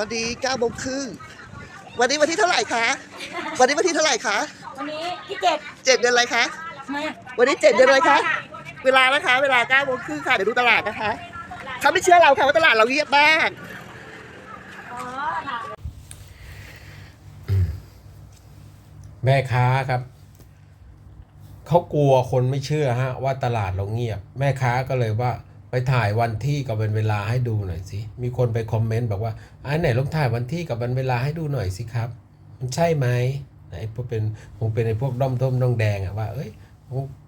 ตอนนี้9โมงครึ่งวันนี้วันที่เท่าไหร่คะ วันนี้วันที่เท่าไหร่คะ วันนี้ที่เจ็ดเจ็ดเดือนอะไรคะ มาวันนี้เจ็ดเดือนอะไรคะ เวลานะคะ เวลา9โมงครึ่งค่ะ เดี๋ยวดูตลาดนะคะ เขาไม่เชื่อเราค่ะว่าตลาดเราเงียบมากอ๋อค่ะแม่ค้าครับ เขากลัวคนไม่เชื่อฮะว่าตลาดเราเงียบ แม่ค้าก็เลยว่า ไปถ่ายวันที่กับวันเวลาให้ดูหน่อยสิ มีคนไปคอมเมนต์บอกว่าไอ้ไหนลองถ่ายวันที่กับวันเวลาให้ดูหน่อยสิครับ มันใช่ไหมไหนพวกเป็นคงเป็นไอ้พวกด้อมต้มด้องแดงอะว่า เอ้ย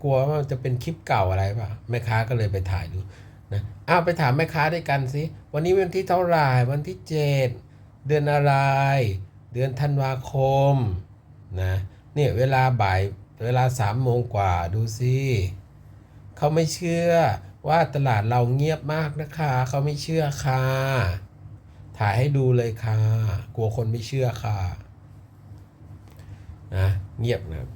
กลัวว่ามันจะเป็นคลิปเก่าอะไรป่ะแม่ค้าก็เลยไปถ่ายดูนะอ้าวไปถามแม่ค้าด้วยกันสิวันนี้วันที่เท่าไหร่วันที่เจ็ดเดือนอะไร เดือนธันวาคมนะเนี่ยเวลาบ่ายเวลาสามโมงกว่าดูสิเขาไม่เชื่อ ว่าตลาดเราเงียบมากนะคะ เขาไม่เชื่อค่ะ ถ่ายให้ดูเลยค่ะ กลัวคนไม่เชื่อค่ะ นะเงียบนะ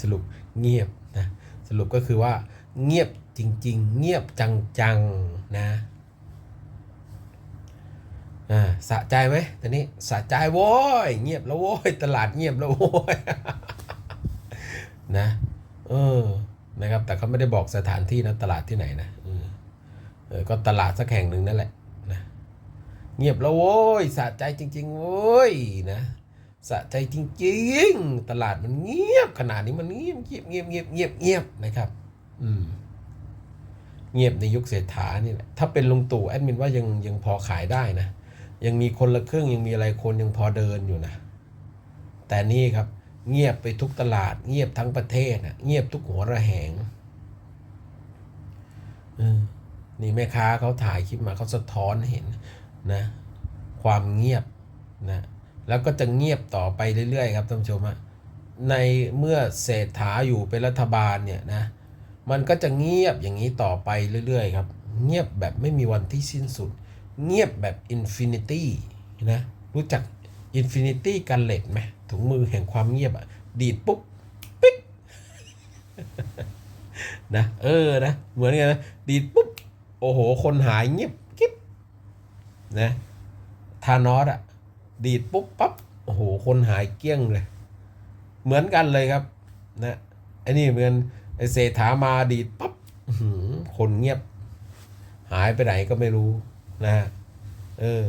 สรุปเงียบนะ สรุปก็คือว่า เงียบจริง ๆ เงียบจังๆนะอ่าสะใจไหมตอนนี้สะใจโว้ยเงียบแล้วโว้ยตลาดเงียบแล้วโว้ยนะเออ นะครับ แต่เขาไม่ได้บอกสถานที่นะตลาดที่ไหนนะเออก็ตลาดสักแห่งหนึ่งนั่นแหละนะเงียบแล้วโว้ยสะใจจริงๆโว้ยนะสะใจจริงๆ ตลาดมันเงียบขนาดนี้มันเงียบเงียบเงียบเงียบเงียบเงียบนะครับ อืมเงียบในยุคเศรษฐานี่แหละถ้าเป็นลุงตู่แอดมินว่ายังยังพอขายได้นะ ยังมีคนละครึ่งยังมีอะไรคนยังพอเดินอยู่นะ แต่นี่ครับ เงียบไปทุกตลาด เงียบทั้งประเทศนะเงียบทุกหัวระแหงนี่แม่ค้าเขาถ่ายคลิปมาเขาสะท้อนเห็นนะ ความเงียบนะแล้วก็จะเงียบต่อไปเรื่อยๆครับท่านผู้ชมฮะในเมื่อเศรษฐาอยู่เป็นรัฐบาลเนี่ยนะมันก็จะเงียบอย่างนี้ต่อไปเรื่อยๆครับ เงียบแบบไม่มีวันที่สิ้นสุด เงียบแบบอินฟินิตี้นะรู้จัก อินฟินิตี้กันเล็ดไหมถุงมือแห่งความเงียบอะดีดปุ๊บ ปิ๊กนะเออนะ เหมือนกันนะ ดีดปุ๊บ โอ้โห คนหายเงียบกิ๊บนะทานอสอะดีดปุ๊บปั๊บโอ้โห คนหายเกี้ยงเลย เหมือนกันเลยครับ นะไอ้นี่เหมือนไอ้เศรษฐามาดีดปั๊บหือคนเงียบ หายไปไหนก็ไม่รู้นะ เออ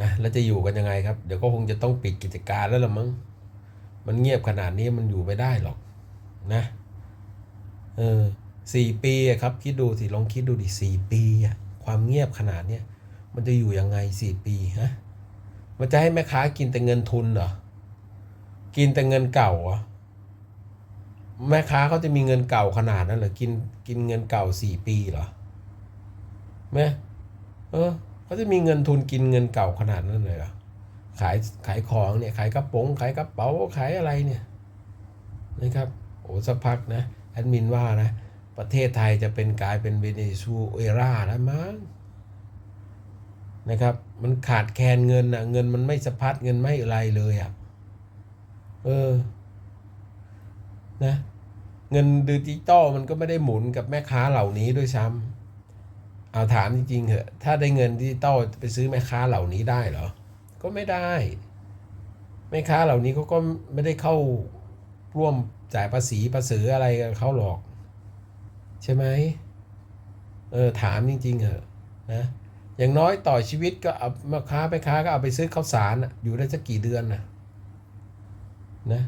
นะแล้วจะอยู่กันยังไงครับ เดี๋ยวก็คงจะต้องปิดกิจการแล้วละมั้งมันเงียบขนาดนี้มันอยู่ไม่ได้หรอกนะเออสี่ปีครับคิดดูสิลองคิดดูดิสี่ปีอะความเงียบขนาดเนี้ยมันจะอยู่ยังไงสี่ปีฮะมันจะให้แม่ค้ากินแต่เงินทุนเหรอกินแต่เงินเก่าเหรอแม่ค้าเขาจะมีเงินเก่าขนาดนั้นเหรอกินกินเงินเก่าสี่ปีเหรอแม่เออ เขาจะมีเงินทุนกินเงินเก่าขนาดนั้นเลยเหรอขายขายของเนี่ยขายกระโปรงขายกระเป๋าขายอะไรเนี่ยนะครับโอ้สักพักนะแอดมินว่านะประเทศไทยจะเป็นกลายเป็นเวเนซุเอลาแล้วมั้งนะครับมันขาดแคลนเงินอะเงินมันไม่สะพัดเงินไม่อะไรเลยอะเออนะเงินดิจิตอลมันก็ไม่ได้หมุนกับแม่ค้าเหล่านี้ด้วยซ้ำ เอาถามจริงๆเหอะถ้าได้เงินดิจิตอลไปซื้อแม่ค้าเหล่านี้ได้เหรอ ก็ไม่ได้ แม่ค้าเหล่านี้เขาก็ไม่ได้เข้าร่วมจ่ายภาษีภาษีอะไรกับเขาหรอก ใช่ไหมเออถามจริง ๆเหอะนะอย่างน้อยต่อชีวิตก็เอาแม่ค้าแม่ค้าก็เอาไปซื้อข้าวสารอยู่ได้สักกี่เดือนนะนะ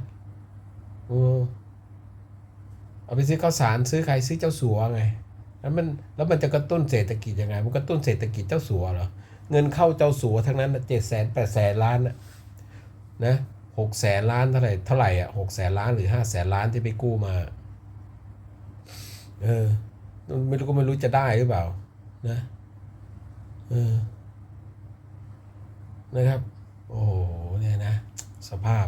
เอาไปซื้อข้าวสารซื้อใครซื้อเจ้าสัวไง แล้วมันแล้วมันจะกระตุ้นเศรษฐกิจยังไง มันกระตุ้นเศรษฐกิจเจ้าสัวเหรอ เงินเข้าเจ้าสัวทั้งนั้นเจ็ดแสนแปดแสนล้านนะหกแสนล้านเท่าไหร่เท่าไหร่อะหกแสนล้านหรือห้าแสนล้านที่ไปกู้มา เออไม่รู้ก็ไม่รู้จะได้หรือเปล่า นะเออนะครับ โอ้โหเนี่ยนะ สภาพ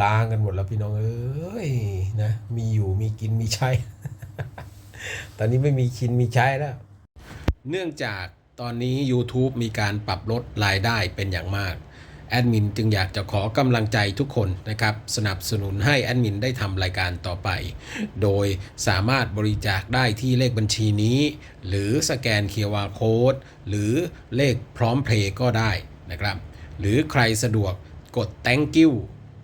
ล้างกันหมดแล้วพี่น้องเอ้ยนะมีอยู่มีกินมีใช้ ตอนนี้ไม่มีกินมีใช้แล้ว เนื่องจากตอนนี้ YouTube มีการปรับลดรายได้เป็นอย่างมาก แอดมินจึงอยากจะขอกำลังใจทุกคนนะครับ สนับสนุนให้แอดมินได้ทำรายการต่อไป โดยสามารถบริจาคได้ที่เลขบัญชีนี้ หรือสแกน QR Code หรือเลขพร้อมเพลย์ก็ได้นะครับ หรือใครสะดวกกด thank you